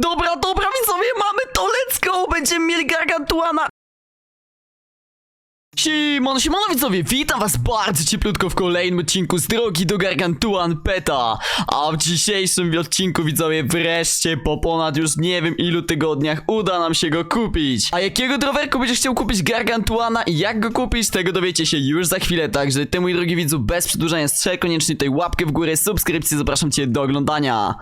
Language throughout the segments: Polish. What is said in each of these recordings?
Dobra, dobra, widzowie, mamy to, let's go! Będziemy mieli gargantuana! Simon, siemano widzowie, witam was bardzo cieplutko w kolejnym odcinku z drogi do Gargantuan Peta. A w dzisiejszym odcinku widzowie wreszcie po ponad już nie wiem ilu tygodniach uda nam się go kupić. A jakiego drowerku będziesz chciał kupić Gargantuana i jak go kupić tego dowiecie się już za chwilę. Także ty mój drogi widzu bez przedłużania strzel koniecznie tej łapkę w górę, subskrypcję, zapraszam cię do oglądania.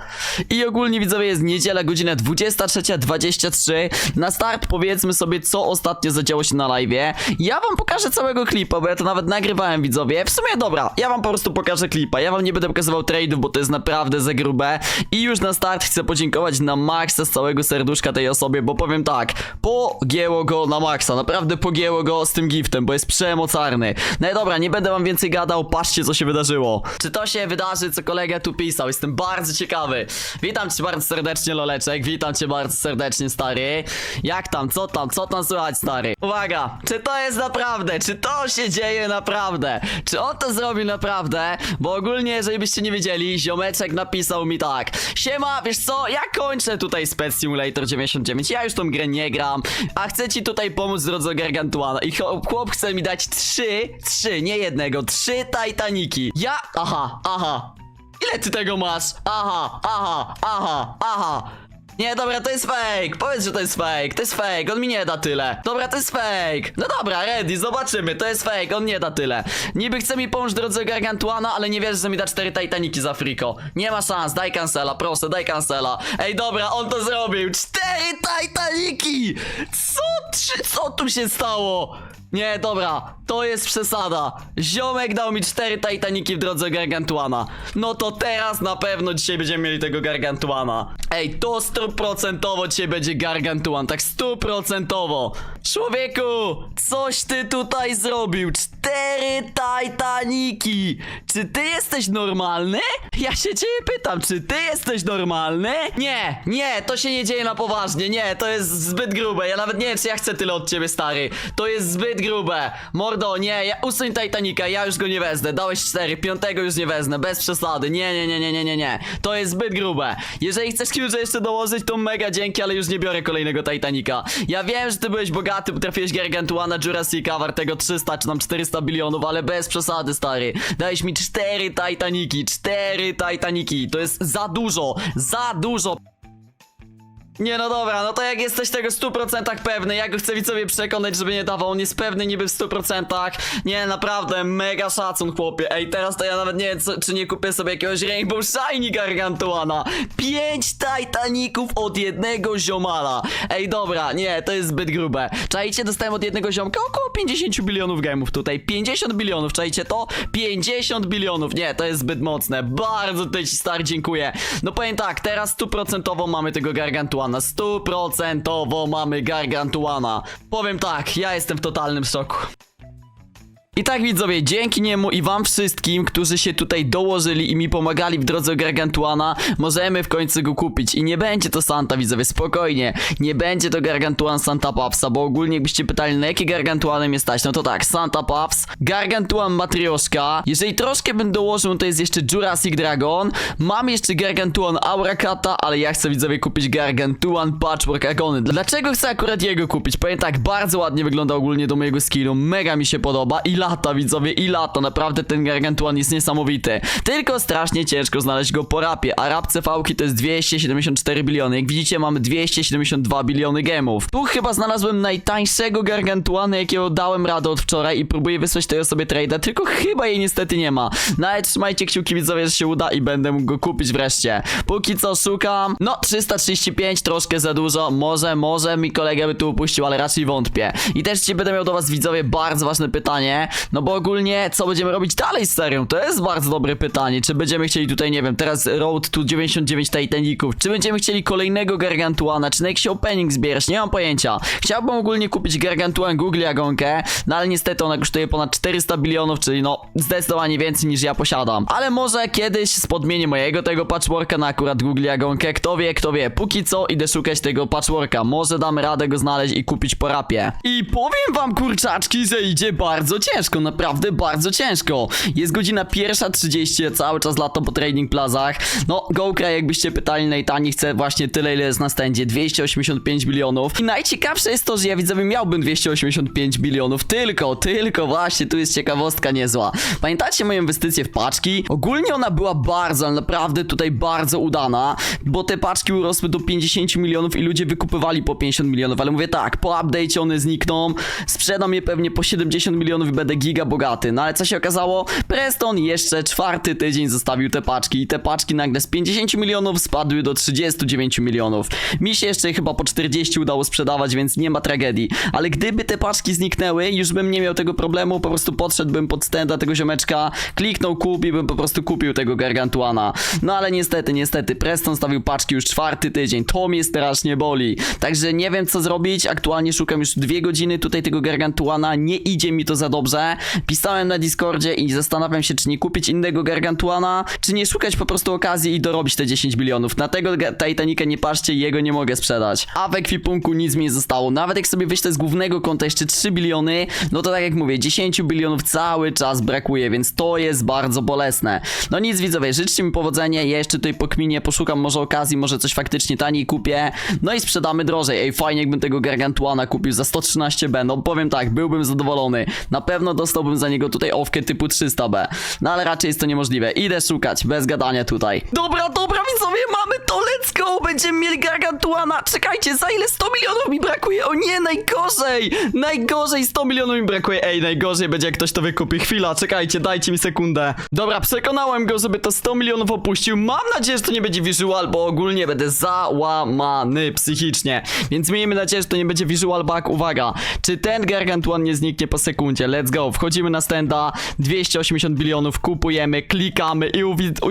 I ogólnie widzowie jest niedziela godzina 23.23 Na start powiedzmy sobie co ostatnio zadziało się na live Ja wam pokażę całego klipa, bo ja to nawet nagrywałem widzowie. W sumie dobra, ja wam po prostu pokażę klipa. Ja wam nie będę pokazywał trade'ów, bo to jest naprawdę za grube. I już na start chcę podziękować na maksa z całego serduszka tej osobie Bo powiem tak, pogięło go na maksa Naprawdę pogięło go z tym giftem, bo jest przemocarny. No i dobra, nie będę wam więcej gadał, patrzcie co się wydarzyło. Czy to się wydarzy, co kolega tu pisał? Jestem bardzo ciekawy. Witam cię bardzo serdecznie Loleczek, witam cię bardzo serdecznie stary. Jak tam, co tam, co tam słychać stary? Uwaga, czy to jest naprawdę, czy to się dzieje naprawdę? Czy on to zrobił naprawdę? Bo ogólnie, jeżeli byście nie wiedzieli, ziomeczek napisał mi tak Siema, wiesz co, ja kończę tutaj Spec Simulator 99, ja już tą grę nie gram A chcę ci tutaj pomóc drodze Gargantuana I chłop chce mi dać trzy, trzy, nie jednego, trzy Titaniki Ja, aha, aha Ile ty tego masz? Aha, aha, aha, aha. Nie, dobra, to jest fake. Powiedz, że to jest fake. To jest fake. On mi nie da tyle. Dobra, to jest fake. No dobra, ready, zobaczymy. To jest fake. On nie da tyle. Niby chce mi pomóc drodze Gargantuana, ale nie wierzę, że mi da cztery Titaniki za friko. Nie ma szans. Daj cancela, proszę, daj cancela. Ej, dobra, on to zrobił. Cztery Titaniki! Co? Trzy, co tu się stało? Nie, dobra, to jest przesada. Ziomek dał mi cztery Titaniki w drodze Gargantuana. No to teraz na pewno dzisiaj będziemy mieli tego Gargantuana. Ej, to stuprocentowo dzisiaj będzie Gargantuan, tak stuprocentowo. Człowieku, coś ty tutaj zrobił. Cztery Titaniki. Czy ty jesteś normalny? Ja się ciebie pytam, czy ty jesteś normalny? Nie, nie, to się nie dzieje na poważnie. Nie, to jest zbyt grube. Ja nawet nie wiem, czy ja chcę tyle od ciebie, stary. To jest zbyt grube. Mordo, nie, ja usuń Titanica, ja już go nie wezmę. Dałeś cztery, piątego już nie wezmę, bez przesady. Nie, nie, nie, nie, nie, nie, nie. To jest zbyt grube. Jeżeli chcesz Q jeszcze dołożyć, to mega dzięki, ale już nie biorę kolejnego Titanica. Ja wiem, że ty byłeś bogaty, potrafiłeś Gargantuana Jurassica wartego 300 czy tam 400 bilionów, ale bez przesady, stary. Dałeś mi cztery Titaniki, cztery Titaniki. To jest za dużo, za dużo. Nie no dobra, no to jak jesteś tego w 100% pewny, ja go chcę widzowie przekonać, żeby nie dawał, on jest pewny niby w 100%. Nie, naprawdę, mega szacun chłopie. Ej, teraz to ja nawet nie wiem, co, czy nie kupię sobie jakiegoś Rainbow Shiny Gargantuana. Pięć Titaników od jednego ziomala. Ej, dobra, nie, to jest zbyt grube. Czajcie, dostałem od jednego ziomka około 50 bilionów gemów tutaj. 50 bilionów, czajcie to? 50 bilionów, nie, to jest zbyt mocne. Bardzo tutaj ci stary dziękuję. No powiem tak, teraz stuprocentowo mamy tego Gargantuana. Stuprocentowo mamy Gargantuana. Powiem tak, ja jestem w totalnym szoku. I tak widzowie, dzięki niemu i wam wszystkim, którzy się tutaj dołożyli i mi pomagali w drodze Gargantuana, możemy w końcu go kupić. I nie będzie to Santa widzowie, spokojnie. Nie będzie to Gargantuan Santa Puffsa, bo ogólnie jakbyście pytali na jakie Gargantuany mnie stać, no to tak, Santa Puffs, Gargantuan Matrioszka. Jeżeli troszkę bym dołożył, to jest jeszcze Jurassic Dragon. Mam jeszcze Gargantuan Aurakata, ale ja chcę widzowie kupić Gargantuan Patchwork Agony. Dlaczego chcę akurat jego kupić? Powiem tak, bardzo ładnie wygląda ogólnie do mojego skillu, mega mi się podoba i lata widzowie, i lata, naprawdę ten Gargantuan jest niesamowity. Tylko strasznie ciężko znaleźć go po rapie, a rap CV to jest 274 biliony. Jak widzicie mamy 272 biliony gemów. Tu chyba znalazłem najtańszego Gargantuana, jakiego dałem radę od wczoraj i próbuję wysłać tej osobie trade'a, tylko chyba jej niestety nie ma. No ale trzymajcie kciuki widzowie, że się uda i będę mógł go kupić wreszcie. Póki co szukam, no 335 troszkę za dużo, może, może mi kolega by tu upuścił, ale raczej wątpię. I też dzisiaj będę miał do was widzowie bardzo ważne pytanie, no bo ogólnie co będziemy robić dalej z serią? To jest bardzo dobre pytanie, czy będziemy chcieli tutaj, nie wiem, teraz Road to 99 Titaników, czy będziemy chcieli kolejnego Gargantuana, czy na jakiś opening zbierać, nie mam pojęcia. Chciałbym ogólnie kupić Gargantuan Google Jagonkę, no ale niestety ona kosztuje ponad 400 bilionów, czyli no zdecydowanie więcej niż ja posiadam. Ale może kiedyś spodmienię mojego tego patchworka na akurat Google Jagonkę, kto wie, kto wie. Póki co idę szukać tego patchworka, może dam radę go znaleźć i kupić po rapie. I powiem wam kurczaczki, że idzie bardzo ciężko. Ciężko, naprawdę bardzo ciężko. Jest godzina pierwsza 30, ja cały czas lato po trading plazach. No, GoCray, jakbyście pytali, najtaniej chce właśnie tyle, ile jest na stędzie, 285 milionów. I najciekawsze jest to, że ja widzowie miałbym 285 milionów, tylko, tylko właśnie, tu jest ciekawostka niezła. Pamiętacie moją inwestycję w paczki? Ogólnie ona była bardzo, ale naprawdę tutaj bardzo udana, bo te paczki urosły do 50 milionów i ludzie wykupywali po 50 milionów, ale mówię tak, po update'cie one znikną, sprzedam je pewnie po 70 milionów i będę giga bogaty. No ale co się okazało? Preston jeszcze czwarty tydzień zostawił te paczki i te paczki nagle z 50 milionów spadły do 39 milionów. Mi się jeszcze chyba po 40 udało sprzedawać, więc nie ma tragedii. Ale gdyby te paczki zniknęły, już bym nie miał tego problemu, po prostu podszedłbym pod stenda tego ziomeczka, kliknął kup i bym po prostu kupił tego gargantuana. No ale niestety, niestety, Preston stawił paczki już czwarty tydzień, to mnie strasznie boli. Także nie wiem co zrobić, aktualnie szukam już dwie godziny tutaj tego gargantuana, nie idzie mi to za dobrze. Pisałem na Discordzie i zastanawiam się, czy nie kupić innego gargantuana, czy nie szukać po prostu okazji i dorobić te 10 bilionów. Na tego Titanica nie patrzcie, jego nie mogę sprzedać. A w ekwipunku nic mi nie zostało. Nawet jak sobie wyślę z głównego konta jeszcze 3 biliony, no to tak jak mówię, 10 bilionów cały czas brakuje, więc to jest bardzo bolesne. No nic widzowie, życzcie mi powodzenia, ja jeszcze tutaj pokminię, poszukam może okazji, może coś faktycznie taniej kupię, no i sprzedamy drożej. Ej, fajnie jakbym tego Gargantuana kupił za 113B, no powiem tak, byłbym zadowolony. Na pewno dostałbym za niego tutaj owkę typu 300B, no ale raczej jest to niemożliwe. Idę szukać, bez gadania tutaj. Dobra, dobra widzowie, mamy to, let's go! Będziemy mieli Gargantuana, czekajcie, za ile 100 milionów mi brakuje? O nie, najgorzej! Najgorzej 100 milionów mi brakuje, ej, najgorzej będzie jak ktoś to wykupi. Chwila, czekajcie, dajcie mi sekundę. Dobra, przekonałem go, żeby to 100 milionów opuścił. Mam nadzieję, że to nie będzie visual, bo ogólnie będę załamany psychicznie. Więc miejmy nadzieję, że to nie będzie visual bug. Uwaga, czy ten Gargantuan nie zniknie po sekundzie? Let's go, wchodzimy na stenda, 280 bilionów, kupujemy, klikamy i,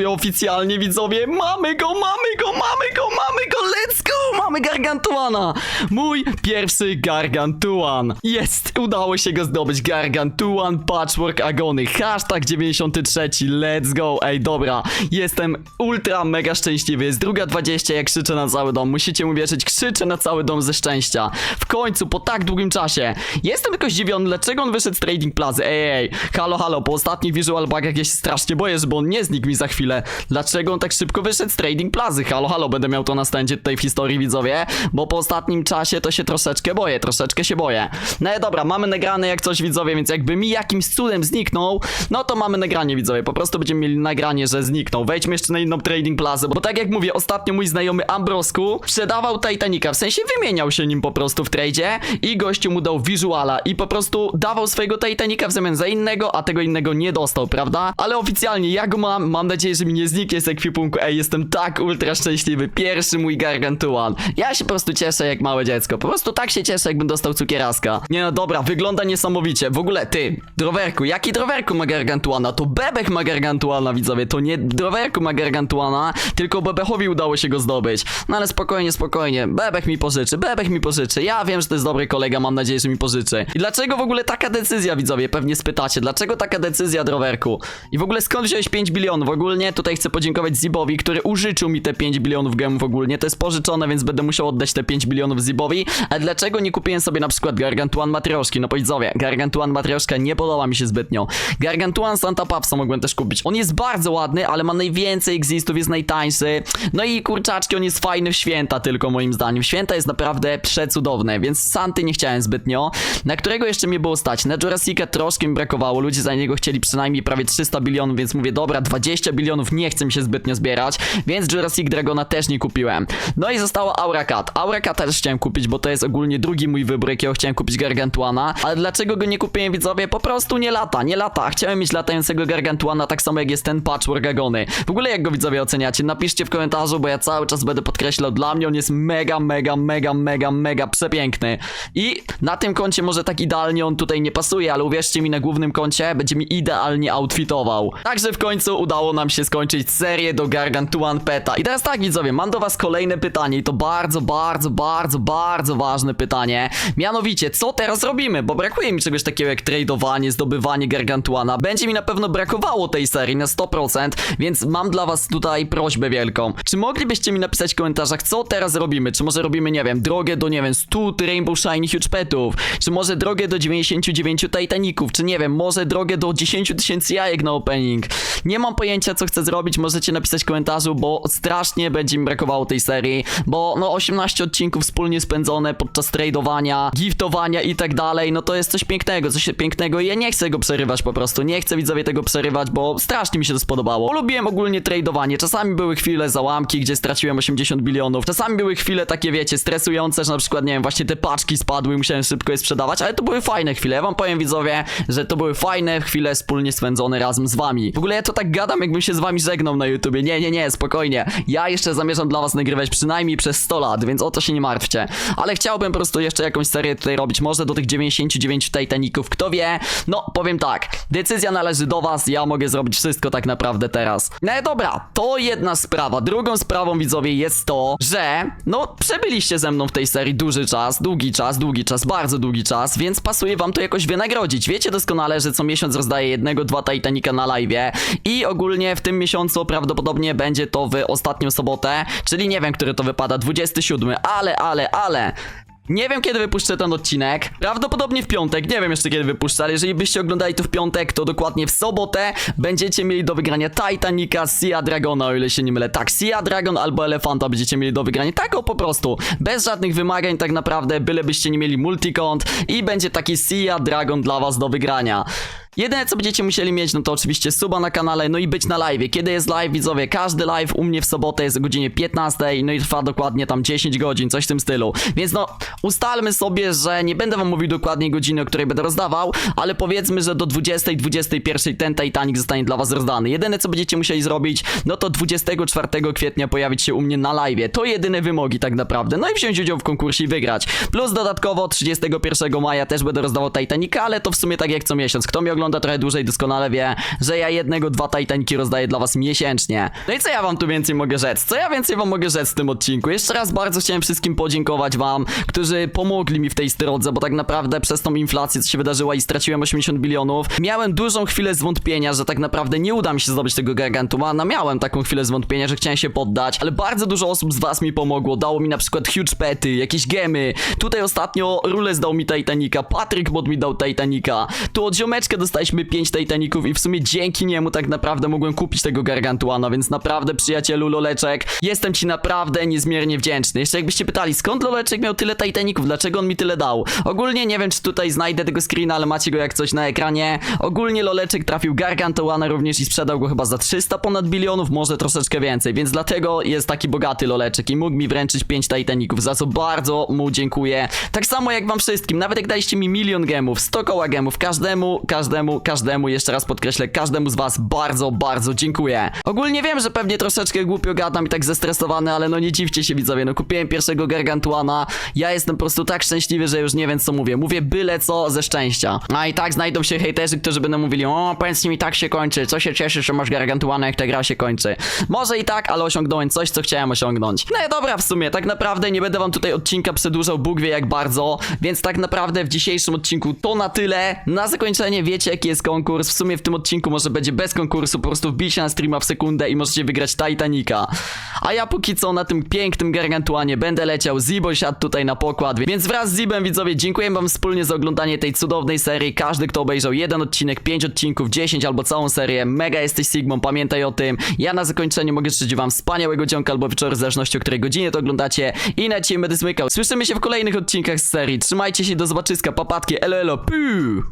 i oficjalnie widzowie, mamy go, mamy go, mamy go, mamy go, let's go, mamy Gargantuana. Mój pierwszy Gargantuan. Jest, udało się go zdobyć. Gargantuan Patchwork Agony. Hashtag 93, let's go. Ej, dobra, jestem ultra mega szczęśliwy. Jest druga 20, jak krzyczę na cały dom. Musicie mu wierzyć, krzyczę na cały dom ze szczęścia. W końcu, po tak długim czasie. Jestem tylko zdziwiony, dlaczego on wyszedł z Trading Plazy. Ej, ej, halo, halo, po ostatnich visual bugach ja się strasznie boję, żeby on nie znikł mi za chwilę. Dlaczego on tak szybko wyszedł z Trading Plazy? Halo, halo, będę miał to na stędzie tutaj w historii, widzowie, bo po ostatnim czasie to się troszeczkę boję, troszeczkę się boję. No i dobra, mamy nagrane jak coś, widzowie, więc jakby mi jakimś cudem zniknął, no to mamy nagranie, widzowie, po prostu będziemy mieli nagranie, że zniknął. Wejdźmy jeszcze na inną Trading Plazę, bo tak jak mówię, ostatnio mój znajomy Ambrosku sprzedawał Titanica, w sensie wymieniał się nim po prostu w tradzie i gościu mu dał visuala i po prostu dawał swojego Titanica w zamian za innego, a tego innego nie dostał, prawda? Ale oficjalnie ja go mam, mam nadzieję, że mi nie zniknie z ekwipunku, ej, jestem tak ultra szczęśliwy, pierwszy mój Gargantuan. Ja się po prostu cieszę jak małe dziecko, po prostu tak się cieszę, jakbym dostał cukieraska. Nie no dobra, wygląda niesamowicie, w ogóle ty, drowerku, jaki drowerku ma Gargantuana? To Bebek ma Gargantuana, widzowie, to nie drowerku ma Gargantuana, tylko Bebechowi udało się go zdobyć. No ale spokojnie, spokojnie, Bebek mi pożyczy, Bebek mi pożyczy, ja wiem, że to jest dobry kolega, mam nadzieję, że mi pożyczy. I dlaczego w ogóle taka decyzja, widzowie, pewnie spytacie, dlaczego taka decyzja, drowerku? I w ogóle skąd wziąłeś 5 bilionów? Ogólnie tutaj chcę podziękować Zibowi, który użyczył mi te 5 bilionów gemów ogólnie, to jest pożyczone, więc będę musiał oddać te 5 bilionów Zibowi, ale dlaczego nie kupiłem sobie na przykład Gargantuan Matrioszki? No powiedzowie, Gargantuan Matrioszka nie podoba mi się zbytnio. Gargantuan Santa Papsa mogłem też kupić. On jest bardzo ładny, ale ma najwięcej existów, jest najtańszy. No i kurczaczki, on jest fajny w święta tylko moim zdaniem. Święta jest naprawdę przecudowne, więc Santy nie chciałem zbytnio. Na którego jeszcze mnie było stać? Na Jurassica troszkę mi brakowało, ludzie za niego chcieli przynajmniej prawie 300 bilionów, więc mówię, dobra, 20 bilionów nie chcę mi się zbytnio zbierać, więc Jurassic Dragona też nie kupiłem. No i zostało Aura Cat. Aura Cat też chciałem kupić, bo to jest ogólnie drugi mój wybór, jakiego chciałem kupić Gargantuana, ale dlaczego go nie kupiłem, widzowie? Po prostu nie lata, nie lata. Chciałem mieć latającego Gargantuana, tak samo jak jest ten Patchwork Agony. W ogóle jak go widzowie oceniacie? Napiszcie w komentarzu, bo ja cały czas będę podkreślał, dla mnie on jest mega, mega, mega, mega, mega przepiękny. I na tym koncie może tak idealnie on tutaj nie pasuje, ale uwierzcie mi, na głównym koncie będzie mi idealnie outfitował. Także w końcu udało nam się skończyć serię do Gargantuan Peta. I teraz tak, widzowie, mam do was kolejne pytanie i to bardzo, bardzo, bardzo, bardzo ważne pytanie. Mianowicie, co teraz robimy? Bo brakuje mi czegoś takiego jak tradowanie, zdobywanie Gargantuana. Będzie mi na pewno brakowało tej serii na 100%, więc mam dla was tutaj prośbę wielką. Czy moglibyście mi napisać w komentarzach, co teraz robimy? Czy może robimy, nie wiem, drogę do, nie wiem, 100 Rainbow Shiny Huge Petów? Czy może drogę do 99 Titaniców? Czy nie wiem, może drogę do 10 tysięcy jajek na opening. Nie mam pojęcia, co chcę zrobić, możecie napisać w komentarzu, bo strasznie będzie mi brakowało tej serii, bo no 18 odcinków wspólnie spędzone podczas tradowania, giftowania i tak dalej, no to jest coś pięknego, coś pięknego i ja nie chcę go przerywać po prostu, nie chcę widzowie tego przerywać, bo strasznie mi się to spodobało. Lubiłem ogólnie tradowanie, czasami były chwile załamki, gdzie straciłem 80 bilionów, czasami były chwile takie, wiecie, stresujące, że na przykład, nie wiem, właśnie te paczki spadły i musiałem szybko je sprzedawać, ale to były fajne chwile, ja wam powiem widzowie, że to były fajne chwile wspólnie spędzone razem z wami. W ogóle ja to tak gadam, jakbym się z wami żegnał na YouTubie, nie, nie, nie, spokojnie, ja jeszcze zamierzam dla was nagrywać przynajmniej przez 100 lat, więc o to się nie martwcie, ale chciałbym po prostu jeszcze jakąś serię tutaj robić, może do tych 99 Titaników, kto wie, no powiem tak, decyzja należy do was, ja mogę zrobić wszystko tak naprawdę teraz. No dobra, to jedna sprawa, drugą sprawą widzowie jest to, że no przebyliście ze mną w tej serii duży czas, długi czas, długi czas, bardzo długi czas, więc pasuje wam to jakoś wynagrodzić. Wiecie doskonale, że co miesiąc rozdaję jednego, dwa Titanica na live i ogólnie w tym miesiącu prawdopodobnie będzie to w ostatnią sobotę, czyli nie wiem, który to wypada, 27, ale, ale, ale... Nie wiem kiedy wypuszczę ten odcinek. Prawdopodobnie w piątek. Nie wiem jeszcze kiedy wypuszczę, ale jeżeli byście oglądali to w piątek, to dokładnie w sobotę będziecie mieli do wygrania Titanica, Sea Dragona, o ile się nie mylę. Tak, Sea Dragon albo Elefanta będziecie mieli do wygrania. Tak o po prostu. Bez żadnych wymagań tak naprawdę, byle byście nie mieli multicont i będzie taki Sea Dragon dla was do wygrania. Jedyne co będziecie musieli mieć, no to oczywiście suba na kanale, no i być na live. Kiedy jest live, widzowie? Każdy live u mnie w sobotę jest o godzinie 15, no i trwa dokładnie tam 10 godzin, coś w tym stylu. Więc no, ustalmy sobie, że nie będę wam mówił dokładnie godziny, o której będę rozdawał, ale powiedzmy, że do 20, 21 ten Titanic zostanie dla was rozdany. Jedyne co będziecie musieli zrobić, no to 24 kwietnia pojawić się u mnie na live. To jedyne wymogi tak naprawdę. No i wziąć udział w konkursie i wygrać. Plus dodatkowo 31 maja też będę rozdawał Titanica, ale to w sumie tak jak co miesiąc. Kto mnie ogląda trochę dłużej doskonale wie, że ja jednego, dwa Titaniki rozdaję dla was miesięcznie. No i co ja wam tu więcej mogę rzec? Co ja więcej wam mogę rzec w tym odcinku? Jeszcze raz bardzo chciałem wszystkim podziękować wam, którzy pomogli mi w tej drodze, bo tak naprawdę przez tą inflację, co się wydarzyła i straciłem 80 bilionów, miałem dużą chwilę zwątpienia, że tak naprawdę nie uda mi się zdobyć tego Gargantumana. Miałem taką chwilę zwątpienia, że chciałem się poddać, ale bardzo dużo osób z was mi pomogło. Dało mi na przykład huge pety, jakieś gemy. Tutaj ostatnio Rules dał mi Titanica, Patryk Mod mi dał Titanica. Tu od ziomeczka dostaliśmy 5 Titaników i w sumie dzięki niemu tak naprawdę mogłem kupić tego Gargantuana, więc naprawdę przyjacielu Loleczek, jestem ci naprawdę niezmiernie wdzięczny. Jeszcze jakbyście pytali, skąd Loleczek miał tyle Titaników, dlaczego on mi tyle dał? Ogólnie nie wiem, czy tutaj znajdę tego screena, ale macie go jak coś na ekranie. Ogólnie Loleczek trafił Gargantuana również i sprzedał go chyba za 300 ponad bilionów, może troszeczkę więcej, więc dlatego jest taki bogaty Loleczek i mógł mi wręczyć 5 Titaników, za co bardzo mu dziękuję. Tak samo jak wam wszystkim, nawet jak daliście mi milion gemów, 100 koła gemów, każdemu, każdemu, każdemu, jeszcze raz podkreślę, każdemu z was bardzo, bardzo dziękuję. Ogólnie wiem, że pewnie troszeczkę głupio gadam i tak zestresowany, ale no nie dziwcie się widzowie, no kupiłem pierwszego Gargantuana, ja jestem po prostu tak szczęśliwy, że już nie wiem co mówię, mówię byle co ze szczęścia. A i tak znajdą się hejterzy, którzy będą mówili, o powiedzcie mi tak się kończy, co się cieszysz, że masz Gargantuana jak ta gra się kończy. Może i tak, ale osiągnąłem coś, co chciałem osiągnąć. No i dobra w sumie, tak naprawdę nie będę wam tutaj odcinka przedłużał, Bóg wie jak bardzo, więc tak naprawdę w dzisiejszym odcinku to na tyle. Na zakończenie wiecie jaki jest konkurs, w sumie w tym odcinku może będzie bez konkursu, po prostu wbijcie na streama w sekundę i możecie wygrać Titanica. A ja póki co na tym pięknym gargantuanie będę leciał, Zibo siadł tutaj na pokład, więc wraz z Zibem widzowie dziękuję wam wspólnie za oglądanie tej cudownej serii. Każdy kto obejrzał jeden odcinek, pięć odcinków, 10 albo całą serię, mega jesteś Sigmą, pamiętaj o tym. Ja na zakończenie mogę życzyć wam wspaniałego dzionka albo wieczoru, w zależności o której godzinie to oglądacie. I na dzisiaj będę zmykał. Słyszymy się w kolejnych odcinkach z serii. Trzymajcie się, do zobaczyska, papatki, elo elo, piu!